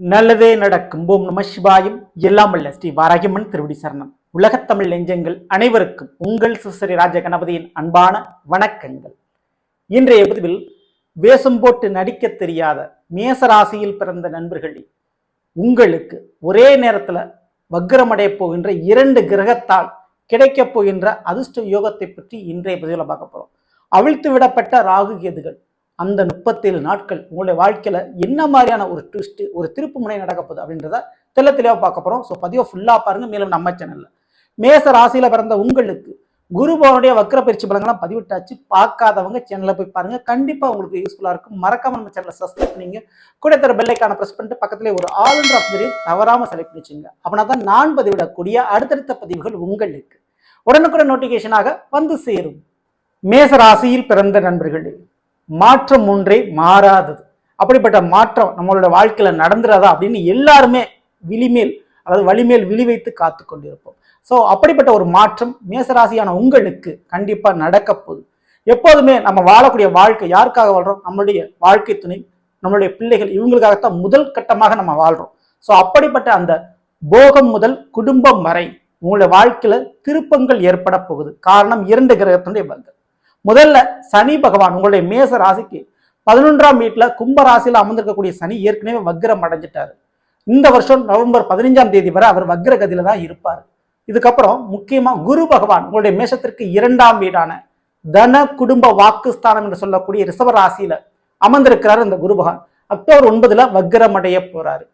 நல்லதே நடக்கும். ஓம் நம சிவாயும். எல்லாம் வல்ல ஸ்ரீ வாராகியம்மன் திருவடி சரணம். உலகத்தமிழ் நெஞ்சங்கள் அனைவருக்கும் உங்கள் சிசரி ராஜ கணபதியின் அன்பான வணக்கங்கள். இன்றைய பதிவில் வேஷம் போட்டு நடிக்க தெரியாத மேசராசியில் பிறந்த நண்பர்களே உங்களுக்கு ஒரே நேரத்தில் வக்ரமடைய போகின்ற இரண்டு கிரகத்தால் கிடைக்கப் போகின்ற அதிர்ஷ்ட யோகத்தை பற்றி இன்றைய பதிவில் பார்க்க போகிறோம் அவிழ்த்து விடப்பட்ட ராகு கேதுகள். அந்த முப்பத்தேழு நாட்கள் உங்களுடைய வாழ்க்கையில் என்ன மாதிரியான ஒரு ட்விஸ்ட்டு ஒரு திருப்பு முனை நடக்கப்போகுது அப்படின்றத தெல்ல தெளிவாக பார்க்க போகிறோம் ஸோ பதிவை ஃபுல்லாக பாருங்கள் மேலும் நம்ம சேனலில் மேச ராசியில் பிறந்த உங்களுக்கு குரு வக்கர பயிற்சி பலங்கள்லாம் பதிவிட்டாச்சு. பார்க்காதவங்க சேனலில் போய் பாருங்கள் கண்டிப்பாக உங்களுக்கு யூஸ்ஃபுல்லாக இருக்கும். மறக்காம நம்ம சேனலை சப்ஸ்கிரைப் பண்ணிங்க. கூட தர பெல்லைக்கான ப்ரெஸ் பண்ணிட்டு பக்கத்திலே ஒரு ஆல் என்ற ஆப்ஷனையும் தவறாமல் செலக்ட் பண்ணி வச்சுங்க அப்படின்னா தான் நான் பதிவிடக்கூடிய அடுத்தடுத்த பதிவுகள் உங்களுக்கு உடனுக்குடன் நோட்டிஃபிகேஷனாக வந்து சேரும். மேச ராசியில் பிறந்த நண்பர்களே மாற்றம் ஒன்றே மாறாதது. அப்படிப்பட்ட மாற்றம் நம்மளோட வாழ்க்கையில நடந்துடாதா அப்படின்னு எல்லாருமே விழிமேல் அதாவது வழிமேல் விழி வைத்து காத்து கொண்டிருப்போம். ஸோ அப்படிப்பட்ட ஒரு மாற்றம் மேசராசியான உங்களுக்கு கண்டிப்பா நடக்க போகுது. எப்போதுமே நம்ம வாழக்கூடிய வாழ்க்கை யாருக்காக வாழ்றோம்? நம்மளுடைய வாழ்க்கை துணை நம்மளுடைய பிள்ளைகள் இவங்களுக்காகத்தான் முதல் கட்டமாக நம்ம வாழ்றோம். ஸோ அப்படிப்பட்ட அந்த போகம் முதல் குடும்பம் வரை உங்களுடைய வாழ்க்கையில திருப்பங்கள் ஏற்பட போகுது. காரணம் இரண்டு கிரகத்தினுடைய பங்கு முதல்ல சனி பகவான் உங்களுடைய மேச ராசிக்கு பதினொன்றாம் வீட்டில் கும்ப ராசியில் அமர்ந்திருக்கக்கூடிய சனி ஏற்கனவே வக்ரம் அடைஞ்சிட்டாரு. இந்த வருஷம் நவம்பர் பதினைஞ்சாம் தேதி வரை அவர் வக்ர கதியில தான் இருப்பார். இதுக்கப்புறம் முக்கியமாக குரு பகவான் உங்களுடைய மேஷத்திற்கு இரண்டாம் வீடான தன குடும்ப வாக்குஸ்தானம் என்று சொல்லக்கூடிய ரிசவ ராசியில அமர்ந்திருக்கிறார் இந்த குரு பகவான். அக்டோபர் ஒன்பதுல வக்ரம் அடைய போறாரு.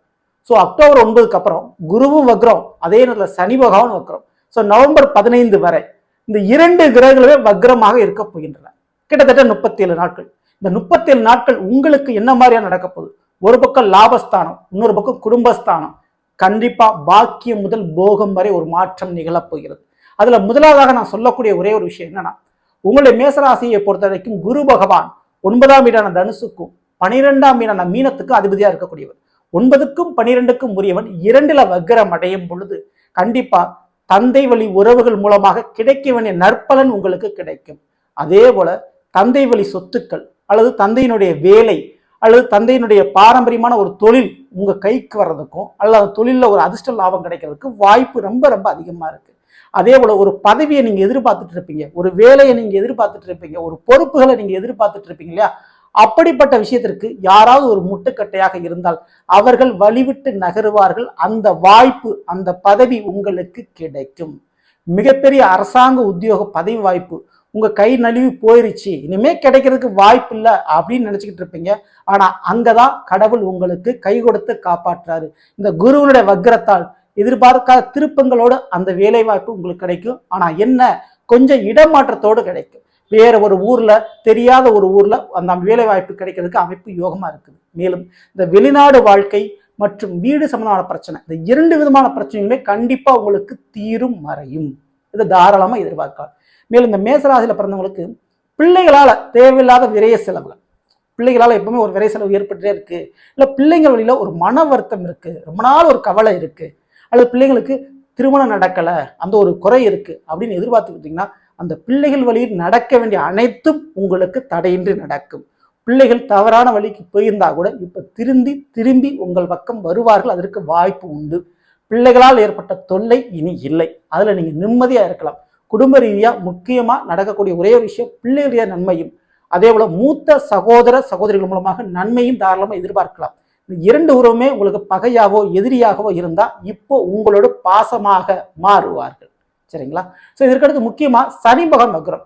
ஸோ அக்டோபர் ஒன்பதுக்கு அப்புறம் குருவும் வக்ரம் அதே நேரத்தில் சனி பகவான் வக்ரம். ஸோ நவம்பர் பதினைந்து வரை இந்த இரண்டு கிரகங்களுமே வக்ரமாக இருக்க போகின்றன. கிட்டத்தட்ட முப்பத்தேழு நாட்கள். இந்த முப்பத்தேழு நாட்கள் உங்களுக்கு என்ன மாதிரியா நடக்க போகுது? ஒரு பக்கம் லாபஸ்தானம் இன்னொரு பக்கம் குடும்பஸ்தானம். கண்டிப்பா பாக்கியம் முதல் போகம் வரை ஒரு மாற்றம் நிகழப்போகிறது அதுல முதலாவதாக நான் சொல்லக்கூடிய ஒரே ஒரு விஷயம் என்னன்னா உங்களுடைய மேசராசியை பொறுத்த வரைக்கும் குரு பகவான் ஒன்பதாம் வீடான தனுசுக்கும் பனிரெண்டாம் வீடான மீனத்துக்கும் அதிபதியா இருக்கக்கூடியவர். ஒன்பதுக்கும் பனிரெண்டுக்கும் உரியவன் இரண்டுல வக்ரம் அடையும் பொழுது கண்டிப்பா தந்தை வழி உறவுகள் மூலமாக கிடைக்க வேண்டிய நற்பலன் உங்களுக்கு கிடைக்கும். அதே போல தந்தை வழி சொத்துக்கள் அல்லது தந்தையினுடைய வேலை அல்லது தந்தையினுடைய பாரம்பரியமான ஒரு தொழில் உங்க கைக்கு வர்றதுக்கும் அல்லது தொழிலில் ஒரு அதிர்ஷ்ட லாபம் கிடைக்கிறதுக்கும் வாய்ப்பு ரொம்ப ரொம்ப அதிகமா இருக்கு. அதே போல ஒரு பதவியை நீங்க எதிர்பார்த்துட்டு இருப்பீங்க. ஒரு வேலையை நீங்க எதிர்பார்த்துட்டு இருப்பீங்க. ஒரு பொறுப்புகளை நீங்க எதிர்பார்த்துட்டு இருப்பீங்க இல்லையா? அப்படிப்பட்ட விஷயத்திற்கு யாராவது ஒரு முட்டுக்கட்டையாக இருந்தால் அவர்கள் வழிவிட்டு நகருவார்கள். அந்த வாய்ப்பு அந்த பதவி உங்களுக்கு கிடைக்கும். மிகப்பெரிய அரசாங்க உத்தியோக பதவி வாய்ப்பு. உங்க கை நழுவி போயிருச்சு. இனிமே கிடைக்கிறதுக்கு வாய்ப்பு இல்லை அப்படின்னு நினைச்சுக்கிட்டு இருப்பீங்க. ஆனா அங்கதான் கடவுள் உங்களுக்கு கை கொடுத்து காப்பாற்றுறாரு. இந்த குருவனுடைய வக்ரத்தால் எதிர்பார்க்காத திருப்பங்களோடு அந்த வேலைவாய்ப்பு உங்களுக்கு கிடைக்கும். ஆனா என்ன? கொஞ்சம் இடமாற்றத்தோடு கிடைக்கும். வேற ஒரு ஊர்ல தெரியாத ஒரு ஊர்ல அந்த வேலை வாய்ப்பு கிடைக்கிறதுக்கு அமைப்பு யோகமா இருக்குது. மேலும் இந்த வெளிநாடு வாழ்க்கை மற்றும் வீடு சம்பந்தமான பிரச்சனை இந்த இரண்டு விதமான பிரச்சனையுமே கண்டிப்பா உங்களுக்கு தீரும் மறையும். இதை தாராளமா எதிர்பார்க்கலாம். மேலும் இந்த மேசராசியில பிறந்தவங்களுக்கு பிள்ளைகளால தேவையில்லாத விரைய செலவுகள் பிள்ளைகளால எப்பவுமே ஒரு விரை செலவு ஏற்பட்டுட்டே இருக்கு. இல்ல பிள்ளைங்கள் வழியில ஒரு மன வருத்தம் இருக்கு ரொம்ப நாள் ஒரு கவலை இருக்கு அல்லது பிள்ளைங்களுக்கு திருமணம் நடக்கல அந்த ஒரு குறை இருக்கு அப்படின்னு எதிர்பார்த்துக்கிட்டீங்கன்னா அந்த பிள்ளைகள் வழியில் நடக்க வேண்டிய அனைத்தும் உங்களுக்கு தடையின்றி நடக்கும். பிள்ளைகள் தவறான வழிக்கு போயிருந்தா கூட இப்போ திரும்பி திரும்பி உங்கள் பக்கம் வருவார்கள். அதற்கு வாய்ப்பு உண்டு. பிள்ளைகளால் ஏற்பட்ட தொல்லை இனி இல்லை. அதில் நீங்கள் நிம்மதியாக இருக்கலாம். குடும்ப ரீதியாக முக்கியமாக நடக்கக்கூடிய ஒரே ஒரு விஷயம் பிள்ளைகளுடைய நன்மையும் அதே போல் மூத்த சகோதர சகோதரிகள் மூலமாக நன்மையும் தாராளமாக எதிர்பார்க்கலாம். இந்த இரண்டு உறவுமே உங்களுக்கு பகையாவோ எதிரியாகவோ இருந்தால் இப்போ உங்களோட பாசமாக மாறுவார்கள். சரிங்களா? ஸோ இதற்கடுத்து முக்கியமாக சனி பகவான் வக்ரம்.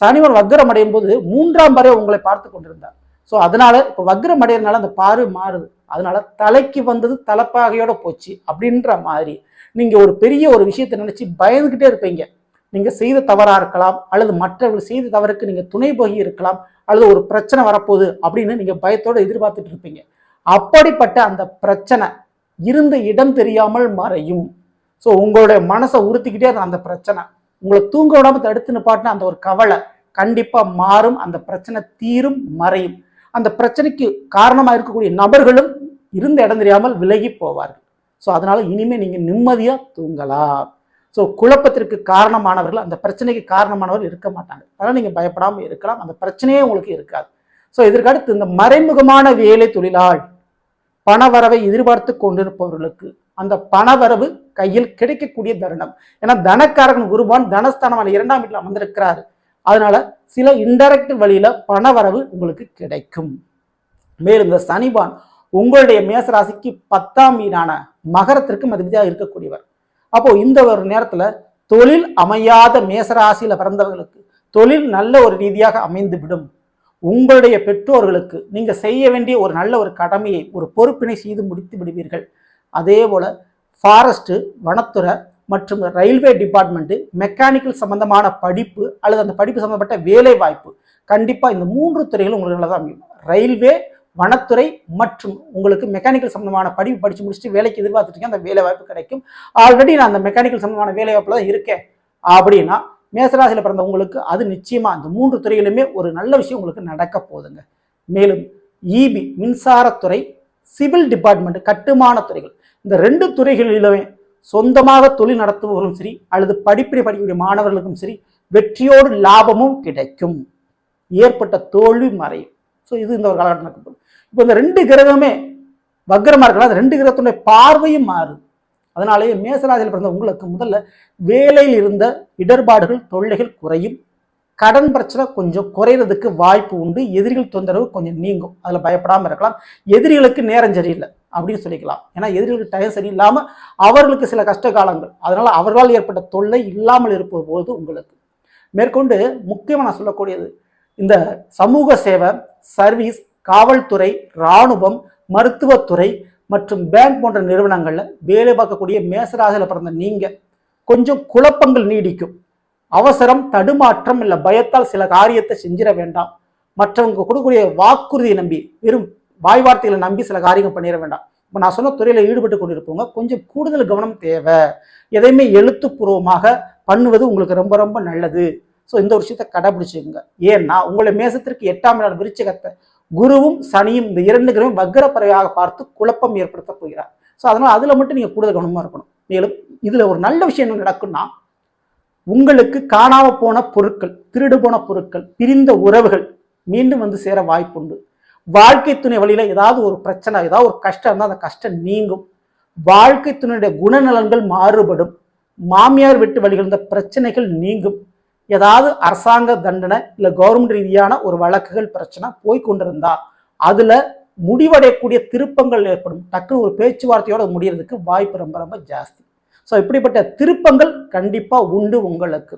சனிவன் வக்ரம் அடையும் போது மூன்றாம் வரை உங்களை பார்த்து கொண்டிருந்தார். ஸோ அதனால இப்போ வக்ரம் அடையிறதுனால அந்த பாரு மாறுது. அதனால தலைக்கு வந்தது தலைப்பாகையோட போச்சு அப்படின்ற மாதிரி நீங்கள் ஒரு பெரிய ஒரு விஷயத்தை நினச்சி பயந்துகிட்டே இருப்பீங்க. நீங்கள் செய்த தவறாக இருக்கலாம் அல்லது மற்றவர்கள் செய்த தவறுக்கு நீங்கள் துணை போகி இருக்கலாம் அல்லது ஒரு பிரச்சனை வரப்போகுது அப்படின்னு நீங்கள் பயத்தோடு எதிர்பார்த்துட்டு இருப்பீங்க. அப்படிப்பட்ட அந்த பிரச்சனை இருந்த இடம் தெரியாமல் மறையும். ஸோ உங்களுடைய மனசை உறுத்திக்கிட்டே இருந்த அந்த பிரச்சனை. உங்களை தூங்க விடாம தடுத்து நிப்பாட்டின அந்த ஒரு கவலை கண்டிப்பாக மாறும். அந்த பிரச்சனை தீரும் மறையும். அந்த பிரச்சனைக்கு காரணமாக இருக்கக்கூடிய நபர்களும் இருந்த இடம் தெரியாமல் விலகி போவார்கள். ஸோ அதனால் இனிமேல் நீங்கள் நிம்மதியாக தூங்கலாம். ஸோ குழப்பத்திற்கு காரணமானவர்கள் அந்த பிரச்சனைக்கு காரணமானவர்கள் இருக்க மாட்டாங்க. அதனால் நீங்கள் பயப்படாமல் இருக்கலாம். அந்த பிரச்சனையே உங்களுக்கு இருக்காது. ஸோ இதற்கடுத்து இந்த மறைமுகமான வேலை தொழிலாள் பணவரவை எதிர்பார்த்து கொண்டிருப்பவர்களுக்கு அந்த பணவரவு கையில் கிடைக்கக்கூடிய தருணம். ஏன்னா தனக்காரகன் குருபான் தனஸ்தானமான இரண்டாம் வீட்டில் அமர்ந்திருக்கிறாரு. அதனால சில இன்டெரக்ட் வழியில பணவரவு உங்களுக்கு கிடைக்கும். மேலும் இந்த சனிபான் உங்களுடைய மேசராசிக்கு பத்தாம் வீடான மகரத்திற்கு அதிபதியாக இருக்கக்கூடியவர். அப்போ இந்த ஒரு நேரத்துல தொழில் அமையாத மேசராசியில பிறந்தவர்களுக்கு தொழில் நல்ல ஒரு ரீதியாக அமைந்து விடும் உங்களுடைய பெற்றோர்களுக்கு நீங்க செய்ய வேண்டிய ஒரு நல்ல ஒரு கடமையை ஒரு பொறுப்பினை செய்து முடித்து விடுவீர்கள். அதே போல் ஃபாரஸ்ட்டு வனத்துறை மற்றும் ரயில்வே டிபார்ட்மெண்ட்டு மெக்கானிக்கல் சம்பந்தமான படிப்பு அல்லது அந்த படிப்பு சம்மந்தப்பட்ட வேலை வாய்ப்பு கண்டிப்பாக இந்த மூன்று துறைகளும் உங்களுக்கு நல்லதாக அமையும். ரயில்வே வனத்துறை மற்றும் உங்களுக்கு மெக்கானிக்கல் சம்மந்தமான படிப்பு படித்து முடிச்சுட்டு வேலைக்கு எதிர்பார்த்துட்டு அந்த வேலை வாய்ப்பு கிடைக்கும். ஆல்ரெடி நான் அந்த மெக்கானிக்கல் சம்மந்தமான வேலை வாய்ப்பில் தான் இருக்கேன். அப்படின்னா மேசராசியில் பிறந்த உங்களுக்கு அது நிச்சயமாக அந்த மூன்று துறையிலுமே ஒரு நல்ல விஷயம் உங்களுக்கு நடக்க போகுதுங்க. மேலும் இபி மின்சாரத்துறை சிவில் டிபார்ட்மெண்ட் கட்டுமான துறைகள். இந்த ரெண்டு துறைகளிலுமே சொந்தமாக தொழில் நடத்துபவர்களும் சரி அல்லது படிப்பினை படிக்கக்கூடிய மாணவர்களுக்கும் சரி வெற்றியோடு லாபமும் கிடைக்கும். ஏற்பட்ட தோல்வி மறையும் ஸோ இது இந்த ஒரு காலகட்டம் இப்போ இந்த ரெண்டு கிரகமே வக்ரமாக இருக்கலாம். அந்த ரெண்டு கிரகத்துடைய பார்வையும் மாறுது அதனாலேயே மேசராசியில் பிறந்த உங்களுக்கு முதல்ல வேலையில் இருந்த இடர்பாடுகள் தொல்லைகள் குறையும். கடன் பிரச்சனை கொஞ்சம் குறையிறதுக்கு வாய்ப்பு உண்டு. எதிரிகள் தொந்தரவு கொஞ்சம் நீங்கும். அதில் பயப்படாமல் இருக்கலாம். எதிரிகளுக்கு நேரம் சரியில்லை. அப்படின்னு சொல்லிக்கலாம். ஏன்னா எதிரிகளுக்கு டயம் சரியில்லாமல் அவர்களுக்கு சில கஷ்ட காலங்கள் அதனால் அவர்களால் ஏற்பட்ட தொல்லை இல்லாமல் இருப்பது போது உங்களுக்கு. மேற்கொண்டு முக்கியமாக நான் சொல்லக்கூடியது இந்த சமூக சேவை சர்வீஸ் காவல்துறை இராணுவம் மருத்துவத்துறை மற்றும் பேங்க் போன்ற நிறுவனங்களில் வேலை பார்க்கக்கூடிய மேசராசியில் பிறந்த நீங்கள் கொஞ்சம் குழப்பங்கள் நீடிக்கும். அவசரம் தடுமாற்றம் இல்லை பயத்தால் சில காரியத்தை செஞ்சிட வேண்டாம். மற்றவங்க கொடுக்கக்கூடிய வாக்குறுதியை நம்பி வெறும் வாய் வார்த்தைகளை நம்பி சில காரியங்கள் பண்ணிட வேண்டாம். இப்போ நான் சொன்ன துறையில் ஈடுபட்டு கொண்டிருப்பவங்க கொஞ்சம் கூடுதல் கவனம் தேவை. எதையுமே எழுத்துப்பூர்வமாக பண்ணுவது உங்களுக்கு ரொம்ப ரொம்ப நல்லது. ஸோ இந்த ஒரு விஷயத்தை கடைபிடிச்சுங்க ஏன்னா உங்களை மேசத்திற்கு எட்டாம் நாள் விருச்சகத்தை குருவும் சனியும் இந்த இரண்டு கிரகம் வக்கரப்பறையாக பார்த்து குழப்பம் ஏற்படுத்த போகிறார். ஸோ அதனால் அதில் மட்டும் நீங்கள் கூடுதல் கவனமாக இருக்கணும். மேலும் இதில் ஒரு நல்ல விஷயம் என்ன நடக்கும்னா உங்களுக்கு காணாமல் போன பொருட்கள் திருடு போன பொருட்கள் பிரிந்த உறவுகள் மீண்டும் வந்து சேர வாய்ப்புண்டு. வாழ்க்கை துணை வழியில ஏதாவது ஒரு பிரச்சனை ஏதாவது ஒரு கஷ்டம் இருந்தால் அந்த கஷ்டம் நீங்கும். வாழ்க்கை துணையுடைய குணநலன்கள் மாறுபடும். மாமியார் விட்டு வழிகிருந்த பிரச்சனைகள் நீங்கும். ஏதாவது அரசாங்க தண்டனை இல்லை கவர்மெண்ட் ரீதியான ஒரு வழக்குகள் பிரச்சனை போய் கொண்டிருந்தா அதுல முடிவடையக்கூடிய திருப்பங்கள் ஏற்படும். டக்குனு ஒரு பேச்சுவார்த்தையோட முடியறதுக்கு வாய்ப்பு ரொம்ப ரொம்ப ஜாஸ்தி. ஸோ இப்படிப்பட்ட திருப்பங்கள் கண்டிப்பாக உண்டு உங்களுக்கு.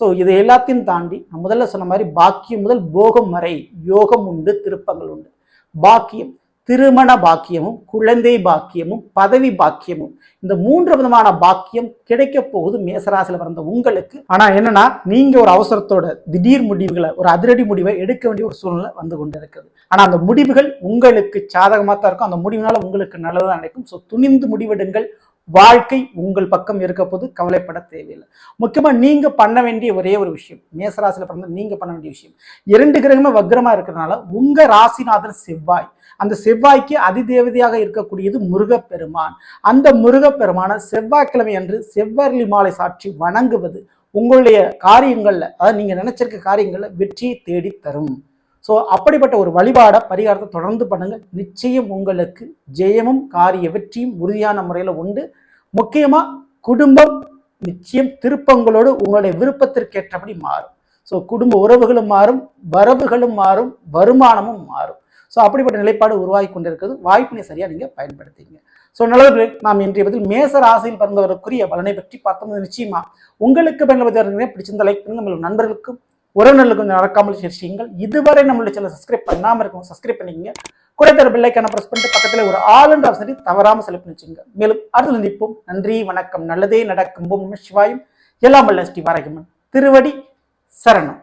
ஸோ இது எல்லாத்தையும் தாண்டி நான் முதல்ல சொன்ன மாதிரி பாக்கியம் முதல் போகம் வரை யோகம் உண்டு திருப்பங்கள் உண்டு. பாக்கியம் திருமண பாக்கியமும் குழந்தை பாக்கியமும் பதவி பாக்கியமும். இந்த மூன்று விதமான பாக்கியம் கிடைக்க போகுது மேசராசியில் பிறந்த உங்களுக்கு. ஆனா என்னன்னா நீங்க ஒரு அவசரத்தோட திடீர் முடிவுகளை ஒரு அதிரடி முடிவை எடுக்க வேண்டிய ஒரு சூழ்நிலை வந்து கொண்டு இருக்குது ஆனா அந்த முடிவுகள் உங்களுக்கு சாதகமாக தான் இருக்கும். அந்த முடிவுனால உங்களுக்கு நல்லதாக நினைக்கும் ஸோ துணிந்து முடிவெடுங்கள். வாழ்க்கை உங்கள் பக்கம் இருக்க போது கவலைப்பட தேவையில்லை. முக்கியமாக நீங்கள் பண்ண வேண்டிய ஒரே ஒரு விஷயம் மேசராசியில் பிறந்த நீங்கள் பண்ண வேண்டிய விஷயம். இரண்டு கிரகமே வக்ரமாக இருக்கிறதுனால உங்கள் ராசிநாதன் செவ்வாய். அந்த செவ்வாய்க்கு அதிதேவதையாக இருக்கக்கூடியது முருகப்பெருமான். அந்த முருகப்பெருமான செவ்வாய்க்கிழமை அன்று செவ்வரளி மாலை சாட்சி வணங்குவது உங்களுடைய காரியங்களில் அதாவது நீங்கள் நினைச்சிருக்க காரியங்களில் வெற்றியை தேடி தரும் ஸோ அப்படிப்பட்ட ஒரு வழிபாட பரிகாரத்தை தொடர்ந்து பண்ணுங்க நிச்சயம் உங்களுக்கு ஜெயமும் காரிய வெற்றியும் உறுதியான முறையில் உண்டு. முக்கியமாக குடும்பம் நிச்சயம் திருப்பங்களோடு உங்களுடைய விருப்பத்திற்கேற்றபடி மாறும். ஸோ குடும்ப உறவுகளும் மாறும் வரவுகளும் மாறும் வருமானமும் மாறும். ஸோ அப்படிப்பட்ட நிலைப்பாடு உருவாகி கொண்டிருக்கிறது. வாய்ப்பினை சரியாக நீங்கள் பயன்படுத்திங்க. ஸோ நல்லவர்களே நாம் இன்றைய பதில் மேச ராசியில் பிறந்தவருக்குரிய பலனை பற்றி பார்த்தோம். நிச்சயமா உங்களுக்கு பயன்படுத்தி பிடிச்சிருந்த லைக் பண்ணுங்க உங்கள் நண்பர்களுக்கும் உறவினர்களுக்கு கொஞ்சம் நடக்காமல் சிரிச்சிங்கள் இதுவரை நம்மளுடைய சேனல் சப்ஸ்கிரைப் பண்ணாமல் இருக்கும் சப்ஸ்கிரைப் பண்ணிக்கங்க. குறைத்தர பிள்ளைக்கான ப்ரெஸ் பண்ணிட்டு பக்கத்தில் ஒரு ஆல் என்ற ஆப்ஷனை தவறாமல் செலக்ட் வச்சுங்க மேலும் அடுத்து சந்திப்போம். நன்றி வணக்கம். நல்லதே நடக்கும். பூம் சிவாயும். எல்லாம் வல்ல ஸ்ரீ வாரகிமன் திருவடி சரணம்.